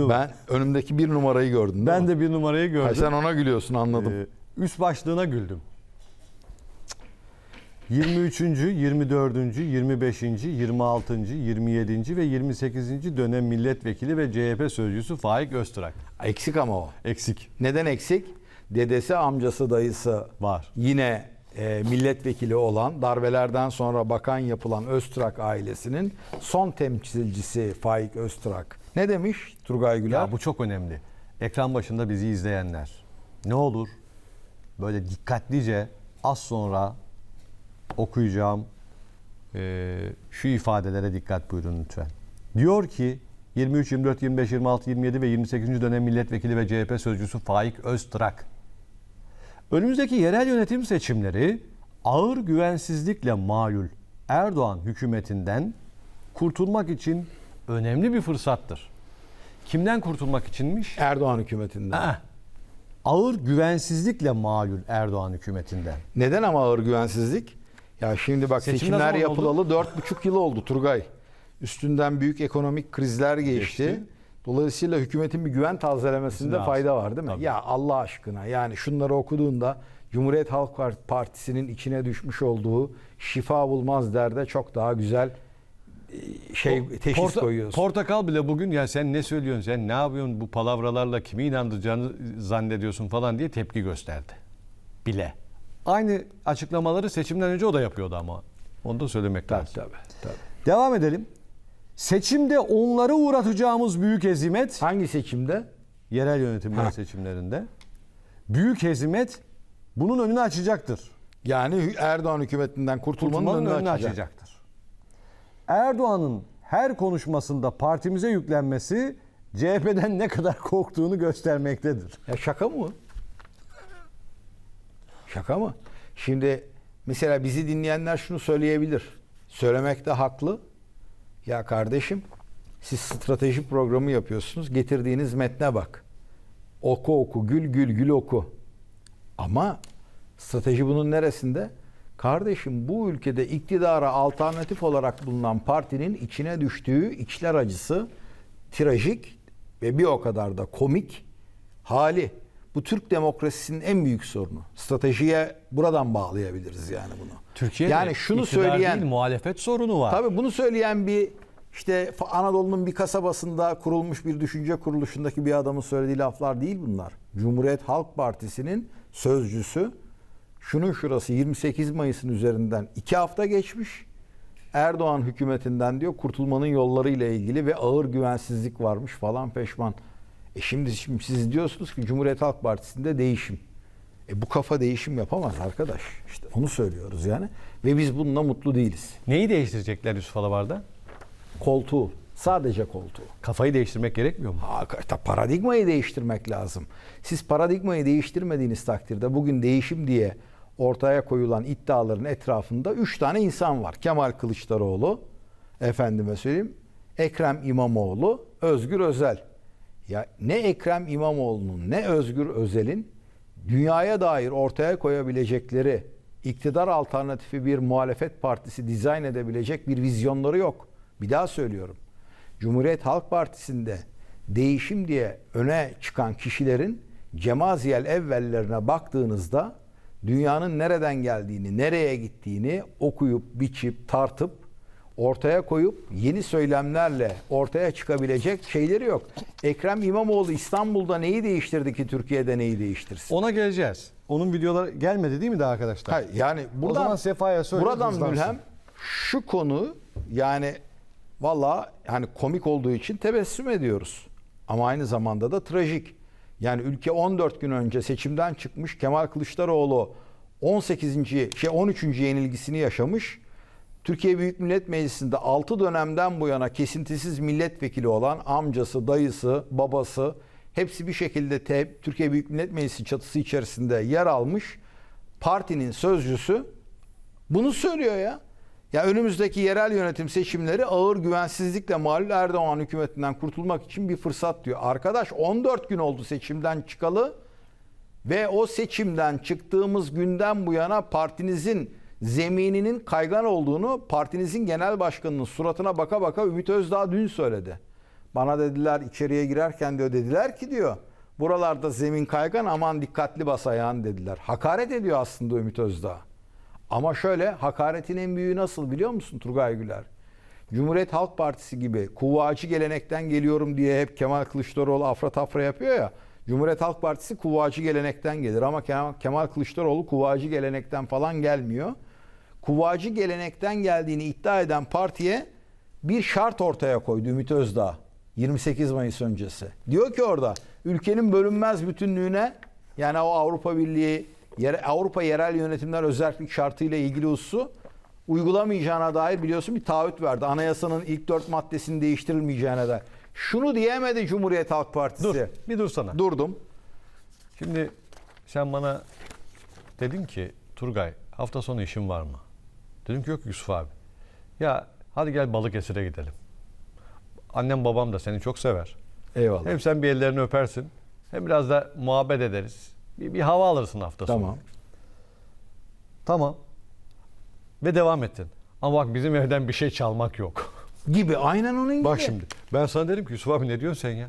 Ben önümdeki bir numarayı gördüm Ben mi? de bir numarayı Ha, gördüm. sen ona gülüyorsun anladım. Ee, üst başlığına güldüm. 23. 24. 25. 26. 27. ve 28. dönem milletvekili ve CHP sözcüsü Faik Öztürk. Eksik ama o. Eksik Neden eksik? Dedesi, amcası, dayısı var. yine e, milletvekili olan darbelerden sonra bakan yapılan Öztürk ailesinin son temsilcisi Faik Öztürk. Ne demiş Turgay Güler? Ya bu çok önemli. Ekran başında bizi izleyenler ne olur böyle dikkatlice az sonra okuyacağım eee, şu ifadelere dikkat buyurun lütfen. Diyor ki 23, 24, 25, 26, 27 ve 28. dönem milletvekili ve CHP sözcüsü Faik Öztrak. Önümüzdeki yerel yönetim seçimleri ağır güvensizlikle malul Erdoğan hükümetinden kurtulmak için önemli bir fırsattır. Kimden kurtulmak içinmiş? Erdoğan hükümetinden. Ha, Ağır güvensizlikle malul Erdoğan hükümetinden. Neden ama ağır güvensizlik? Ya şimdi bak Seçim seçimler yapılalı dört buçuk yıl oldu Turgay. Üstünden büyük ekonomik krizler geçti. Geçti. Dolayısıyla hükümetin bir güven tazelemesinde Lazım. fayda var değil mi? Tabii. Ya Allah aşkına yani şunları okuduğunda Cumhuriyet Halk Partisi'nin içine düşmüş olduğu şifa bulmaz derde çok daha güzel şey teşhis Porta- koyuyorsun. Portakal bile bugün ya sen ne söylüyorsun sen ne yapıyorsun bu palavralarla kimi inandıracağını zannediyorsun falan diye tepki gösterdi. Bile. Aynı açıklamaları seçimden önce o da yapıyordu ama. Onu da söylemek tabii, lazım. tabii, tabii. Devam edelim. Seçimde onları uğratacağımız büyük hezimet Hangi seçimde? yerel yönetimler Ha. seçimlerinde büyük hezimet bunun önünü açacaktır. Yani Erdoğan hükümetinden kurtulmanın, Kurtulmanın önünü, önünü açacak. açacaktır. Erdoğan'ın her konuşmasında partimize yüklenmesi CHP'den ne kadar korktuğunu göstermektedir. Ya şaka mı? Şaka mı? Şimdi mesela bizi dinleyenler şunu söyleyebilir. Söylemekte haklı. Ya kardeşim siz strateji programı yapıyorsunuz. Getirdiğiniz metne bak. Oku oku, gül gül gül oku. Ama strateji bunun neresinde? Kardeşim bu ülkede iktidara alternatif olarak bulunan partinin içine düştüğü içler acısı trajik ve bir o kadar da komik hali. Bu Türk demokrasisinin en büyük sorunu. Stratejiye buradan bağlayabiliriz yani bunu. Türkiye'de yani şunu söyleyen değil, muhalefet sorunu var. Tabii bunu söyleyen bir işte Anadolu'nun bir kasabasında kurulmuş bir düşünce kuruluşundaki bir adamın söylediği laflar değil bunlar. Cumhuriyet Halk Partisi'nin sözcüsü şunun şurası 28 Mayıs'ın üzerinden iki hafta geçmiş. Erdoğan hükümetinden diyor kurtulmanın yolları ile ilgili ve ağır güvensizlik varmış falan peşman. E şimdi, şimdi siz diyorsunuz ki Cumhuriyet Halk Partisi'nde değişim. E bu kafa değişim yapamaz arkadaş. İşte onu söylüyoruz yani. Ve biz bununla mutlu değiliz Neyi değiştirecekler Yusuf Alabar'da? koltuğu. Sadece koltuğu. Kafayı değiştirmek gerekmiyor mu? Hakikaten paradigmayı değiştirmek lazım. Siz paradigmayı değiştirmediğiniz takdirde bugün değişim diye ortaya koyulan iddiaların etrafında üç tane insan var. Kemal Kılıçdaroğlu, efendime söyleyeyim, Ekrem İmamoğlu, Özgür Özel. Ya ne Ekrem İmamoğlu'nun ne Özgür Özel'in dünyaya dair ortaya koyabilecekleri iktidar alternatifi bir muhalefet partisi dizayn edebilecek bir vizyonları yok. Bir daha söylüyorum. Cumhuriyet Halk Partisi'nde değişim diye öne çıkan kişilerin cemaziyel evvellerine baktığınızda dünyanın nereden geldiğini, nereye gittiğini okuyup, biçip, tartıp ortaya koyup yeni söylemlerle ortaya çıkabilecek şeyleri yok. Ekrem İmamoğlu İstanbul'da neyi değiştirdi ki Türkiye'de neyi değiştirsin? Ona geleceğiz. Onun videoları gelmedi değil mi daha arkadaşlar? Hayır, yani buradan, zaman Sefa'ya söyle, buradan hızlansın. mülhem şu konu yani valla hani komik olduğu için tebessüm ediyoruz. Ama aynı zamanda da trajik. Yani ülke 14 gün önce seçimden çıkmış Kemal Kılıçdaroğlu 18. şey 13. yenilgisini yaşamış. Türkiye Büyük Millet Meclisi'nde 6 dönemden bu yana kesintisiz milletvekili olan amcası, dayısı, babası hepsi bir şekilde te- Türkiye Büyük Millet Meclisi çatısı içerisinde yer almış. Partinin sözcüsü bunu söylüyor ya. Ya önümüzdeki yerel yönetim seçimleri ağır güvensizlikle malul Erdoğan hükümetinden kurtulmak için bir fırsat diyor. Arkadaş 14 gün oldu seçimden çıkalı ve o seçimden çıktığımız günden bu yana partinizin zemininin kaygan olduğunu partinizin genel başkanının suratına baka baka Ümit Özdağ dün söyledi. Bana dediler içeriye girerken diyor dediler ki diyor buralarda zemin kaygan aman dikkatli bas ayağın dediler. Hakaret ediyor aslında Ümit Özdağ. Ama şöyle hakaretin en büyüğü nasıl biliyor musun Turgay Güler? Cumhuriyet Halk Partisi gibi kuvvacı gelenekten geliyorum diye hep Kemal Kılıçdaroğlu afra tafra yapıyor ya. Cumhuriyet Halk Partisi kuvvacı gelenekten gelir ama Kemal, Kılıçdaroğlu kuvvacı gelenekten falan gelmiyor. Kuvvacı gelenekten geldiğini iddia eden partiye bir şart ortaya koydu Ümit Özdağ 28 Mayıs öncesi. Diyor ki orada ülkenin bölünmez bütünlüğüne yani o Avrupa Birliği Avrupa yerel yönetimler özellik şartıyla ilgili hususu uygulamayacağına dair biliyorsun bir taahhüt verdi. Anayasanın ilk dört maddesinin değiştirilmeyeceğine dair. Şunu diyemedi Cumhuriyet Halk Partisi. Dur, bir dur sana. Durdum. Şimdi sen bana dedin ki Turgay hafta sonu işin var mı? Dedim ki yok Yusuf abi. Ya hadi gel Balıkesir'e gidelim. Annem babam da seni çok sever. Eyvallah. Hem sen bir ellerini öpersin. Hem biraz da muhabbet ederiz. Bir, bir hava alırsın hafta sonu. Tamam. Tamam. Ve devam ettin. Ama bak bizim evden bir şey çalmak yok. Gibi aynen onun gibi. Bak şimdi ben sana dedim ki Yusuf abi ne diyorsun sen ya?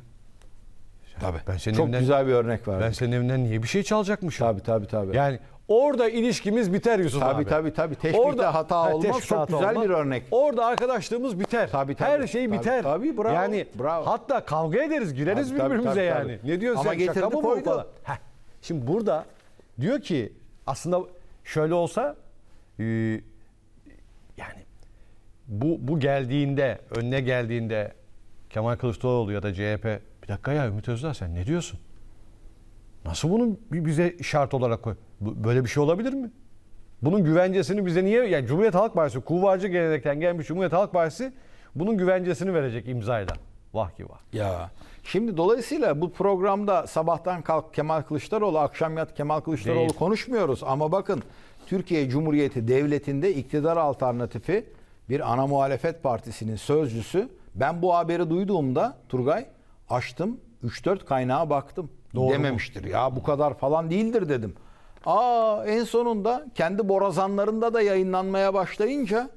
Tabii. Ben senin Çok evinden, güzel bir örnek verdim. ben senin evinden niye bir şey çalacakmışım? Tabii tabii tabii. Yani orada ilişkimiz biter Yusuf Tabii, abi. tabii, tabii. Teşbihte hata Ha, olmaz. teşbihte Çok güzel bir örnek. Orada arkadaşlığımız biter. Tabii, tabii. Her şey Tabii, biter. tabii, bravo, Yani bravo. hatta kavga ederiz, güleriz Tabii, tabii, birbirimize tabii, yani. tabii. Ne diyorsun Ama sen? Şaka mı bu falan? Heh. Şimdi burada diyor ki aslında şöyle olsa e, yani bu bu geldiğinde, önüne geldiğinde Kemal Kılıçdaroğlu ya da CHP bir dakika ya Ümit Özdağ sen ne diyorsun? Nasıl bunu bi- bize şart olarak koy? Böyle bir şey olabilir mi? Bunun güvencesini bize niye? Yani Cumhuriyet Halk Partisi, kuvvacı gelenekten gelmiş Cumhuriyet Halk Partisi bunun güvencesini verecek imzayla. Vah ki vah. Ya şimdi dolayısıyla bu programda sabahtan kalk Kemal Kılıçdaroğlu, akşam yat Kemal Kılıçdaroğlu Değil. konuşmuyoruz. Ama bakın Türkiye Cumhuriyeti Devleti'nde iktidar alternatifi bir ana muhalefet partisinin sözcüsü. Ben bu haberi duyduğumda Turgay açtım 3-4 kaynağa baktım. Doğru mu? Dememiştir ya bu kadar falan değildir dedim. Aa en sonunda kendi borazanlarında da yayınlanmaya başlayınca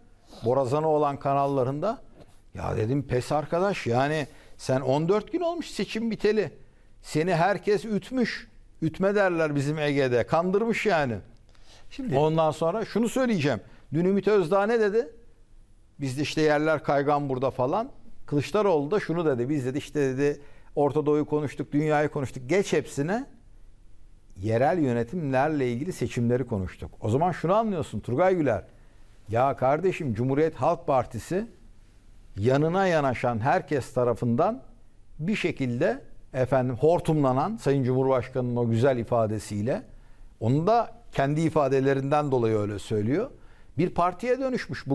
borazanı olan kanallarında ya dedim pes arkadaş yani sen 14 gün olmuş seçim biteli. Seni herkes ütmüş. Ütme derler bizim Ege'de. Kandırmış yani. Şimdi Ondan sonra şunu söyleyeceğim. Dün Ümit Özdağ ne dedi? Biz de işte yerler kaygan burada falan. Kılıçdaroğlu da şunu dedi. Biz dedi işte dedi Orta Doğu'yu konuştuk, dünyayı konuştuk. Geç hepsine yerel yönetimlerle ilgili seçimleri konuştuk. O zaman şunu anlıyorsun Turgay Güler. Ya kardeşim Cumhuriyet Halk Partisi yanına yanaşan herkes tarafından bir şekilde efendim hortumlanan Sayın Cumhurbaşkanı'nın o güzel ifadesiyle onu da kendi ifadelerinden dolayı öyle söylüyor. Bir partiye dönüşmüş. Bu